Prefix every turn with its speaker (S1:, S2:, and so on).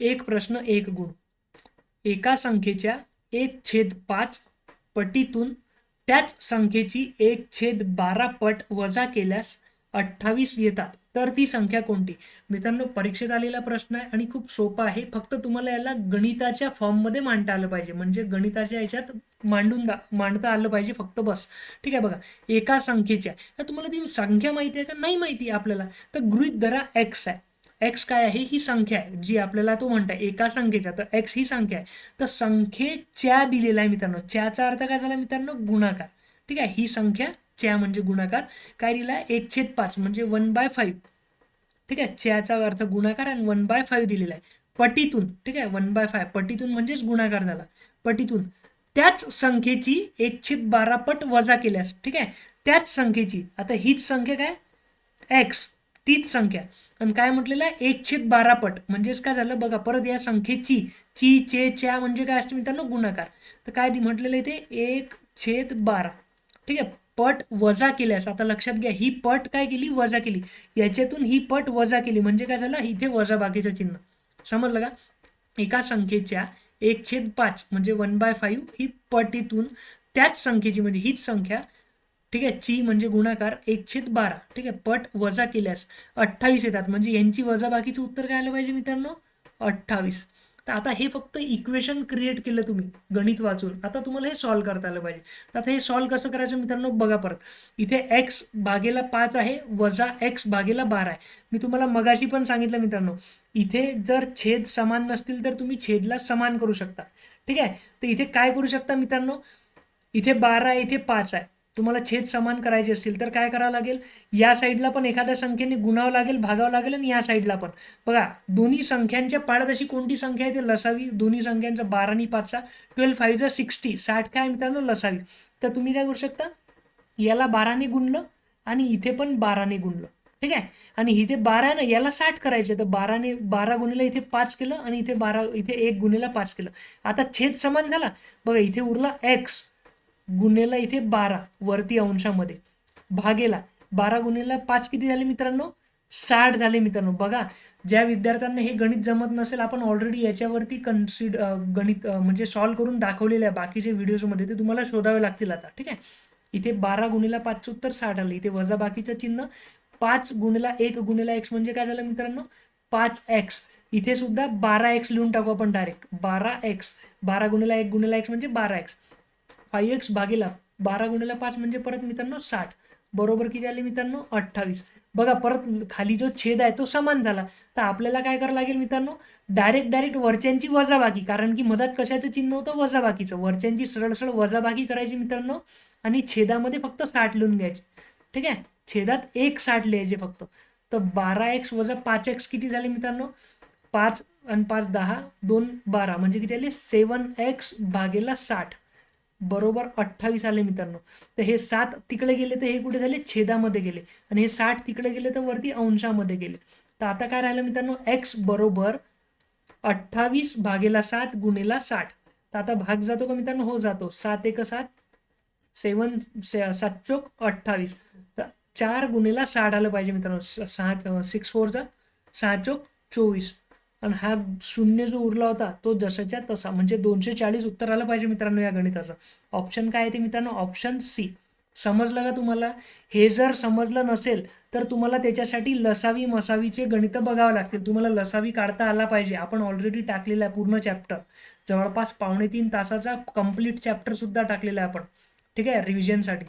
S1: एक प्रश्न एक गुण. एका संख्येच्या एक छेद पाच पटीतून त्याच संख्येची एक छेद बारा पट वजा केल्यास अठ्ठावीस येतात. तर ती संख्या कोणती? मित्रांनो परीक्षेत आलेला प्रश्न आहे आणि खूप सोपा आहे. फक्त तुम्हाला याला गणिताच्या फॉर्ममध्ये मांडता आलं पाहिजे. म्हणजे गणिताच्या याच्यात मांडून दा मांडता आलं पाहिजे फक्त बस. ठीक आहे बघा. एका संख्येच्या. तर तुम्हाला ती संख्या माहिती आहे का? नाही माहिती आहे आपल्याला. तर गृहित धरा एक्स आहे. एक्स काय आहे ही संख्या आहे. जी आपल्याला तो म्हणताय एका संख्येच्या तर एक्स ही संख्या आहे. तर संख्येच्या दिलेला आहे मित्रांनो. च्याचा अर्थ काय झाला मित्रांनो? गुणाकार. ठीक आहे? ही संख्या च्या म्हणजे गुणाकार. काय दिला? आहे एक छेद पाच म्हणजे वन बाय फाईव्ह. ठीक आहे? च्याचा अर्थ गुणाकार आणि वन बाय फाईव्ह दिलेला आहे. पटीतून. ठीक आहे? वन बाय फाय पटीतून म्हणजेच गुणाकार झाला. पटीतून. त्याच संख्येची एक छेद बारा पट वजा केल्यास. ठीक आहे? त्याच संख्येची. आता हीच संख्या काय? एक्स तीच संख्या. आणि काय म्हटलेलं आहे? एक छेद बारा पट. म्हणजेच काय झालं बघा परत या संख्येची ची चे च्या म्हणजे काय असते मित्रांनो? गुणाकार. तर काय म्हटलेलं आहे ते? एक छेद बारा. ठीक आहे? पट वजा केल्यास आता लक्षात घ्या ही पट काय केली? वजा केली. याच्यातून ही पट वजा केली. म्हणजे काय झालं? इथे वजा बाकीचं चिन्ह. समजलं का? एका संख्येच्या एक छेद पाच म्हणजे वन बाय फाईव्ह ही पटीतून त्याच संख्येची म्हणजे हीच संख्या ठीक आहे? ची म्हणजे गुणाकार एक छेद बारा. ठीक आहे? पट वजा केल्यास अठ्ठावीस येतात. म्हणजे यांची वजा बाकीचं उत्तर काय आलं पाहिजे मित्रांनो? अठ्ठावीस. तर आता हे फक्त इक्वेशन क्रिएट केलं तुम्ही गणित वाचून. आता तुम्हाला हे सॉल्व करता आलं पाहिजे. तर आता हे सॉल्व कसं करायचं मित्रांनो? बघा परत. इथे एक्स भागेला पाच आहे वजा एक्स भागेला बारा आहे. मी तुम्हाला मगाशी पण सांगितलं मित्रांनो. इथे जर छेद समान नसतील तर तुम्ही छेदला समान करू शकता. ठीक आहे? तर इथे काय करू शकता मित्रांनो? इथे बारा आहे इथे पाच आहे. तुम्हाला छेद समान करायचे असतील तर काय करावं लागेल? या साईडला पण एखाद्या संख्येने गुणावं लागेल भागावं लागेल आणि या साईडला पण. बघा दोन्ही संख्यांच्या पाळत अशी कोणती संख्या आहे ते लसावी? दोन्ही संख्यांचा बारा आणि पाचचा. ट्वेल्व फाईव्ह सिक्स्टी साठ काय मित्रांनो? लसावी. तर तुम्ही काय करू शकता? याला बाराने गुणलं आणि इथे पण बाराने गुणलं. ठीक आहे? आणि इथे बारा ना याला साठ करायचे. तर बाराने बारा गुणीला इथे पाच केलं आणि इथे बारा इथे एक गुणीला पाच केलं. आता छेद समान झाला. बघा इथे उरला एक्स गुन्हेला इथे बारा वरती अंशामध्ये. भागेला बारा गुन्हेला पाच किती झाले मित्रांनो? साठ झाले मित्रांनो. बघा ज्या विद्यार्थ्यांना हे गणित जमत नसेल आपण ऑलरेडी याच्यावरती कन्सिड गणित म्हणजे सॉल्व्ह करून दाखवलेले आहे. बाकीचे व्हिडिओजमध्ये ते तुम्हाला शोधावे लागतील आता ठीक आहे? इथे बारा गुणेला पाच उत्तर साठ आले. इथे वजा बाकीचं चिन्ह पाच गुणेला एक गुणेला एक्स म्हणजे काय झालं मित्रांनो? पाच एक्स इथे सुद्धा बारा एक्स लिहून टाकू आपण डायरेक्ट बारा एक्स बारा गुणेला एक गुणेला एक्स म्हणजे बारा एक्स फाईव्ह एक्स भागेला बारा गुणेला पाच म्हणजे परत मित्रांनो साठ. बरोबर किती आले मित्रांनो? अठ्ठावीस. बघा परत खाली जो छेद आहे तो समान झाला. तर आपल्याला काय करावं लागेल मित्रांनो? डायरेक्ट डायरेक्ट वरच्यांची वजाबाकी. कारण की मधात कशाचं चिन्ह होतं? वजाबाकीचं. वरच्यांची सरळ सरळ वजाबाकी करायची मित्रांनो. आणि छेदामध्ये फक्त साठ लिहून घ्यायचे. ठीक आहे? छेदात एक साठ लिहायचे फक्त. तर बारा एक्स वजा पाच एक्स किती झाले मित्रांनो? पाच आणि पाच दहा दोन बारा. म्हणजे किती आले? सेवन एक्स भागेला साठ. बरोबर अठ्ठावीस आले मित्रांनो. तर हे सात तिकडे गेले तर हे कुठे झाले? छेदामध्ये गेले. आणि हे साठ तिकडे गेले तर वरती अंशामध्ये गेले. तर आता काय राहिलं मित्रांनो? एक्स बरोबर अठ्ठावीस भागेला सात गुणेला साठ. तर आता भाग जातो का मित्रांनो? हो जातो. सात एक सात सेवन सात चोक अठ्ठावीस. तर चार गुणेला साठ आलं पाहिजे मित्रांनो. सहा सिक्स फोरचा सहा चोक चोवीस. आणि हा शून्य जो उरला होता तो जसाच्या तसा म्हणजे दोनशे चाळीस उत्तर आलं पाहिजे मित्रांनो या गणिताचं. ऑप्शन काय आहे ते मित्रांनो? ऑप्शन सी समजलं का तुम्हाला? हे जर समजलं नसेल तर तुम्हाला त्याच्यासाठी लसावी मसावीचे गणित बघावं लागतील. तुम्हाला लसावी काढता आला पाहिजे. आपण ऑलरेडी टाकलेला आहे पूर्ण चॅप्टर जवळपास पावणे तीन तासाचा कंप्लीट चॅप्टर सुद्धा टाकलेला आहे आपण. ठीक आहे? रिव्हिजनसाठी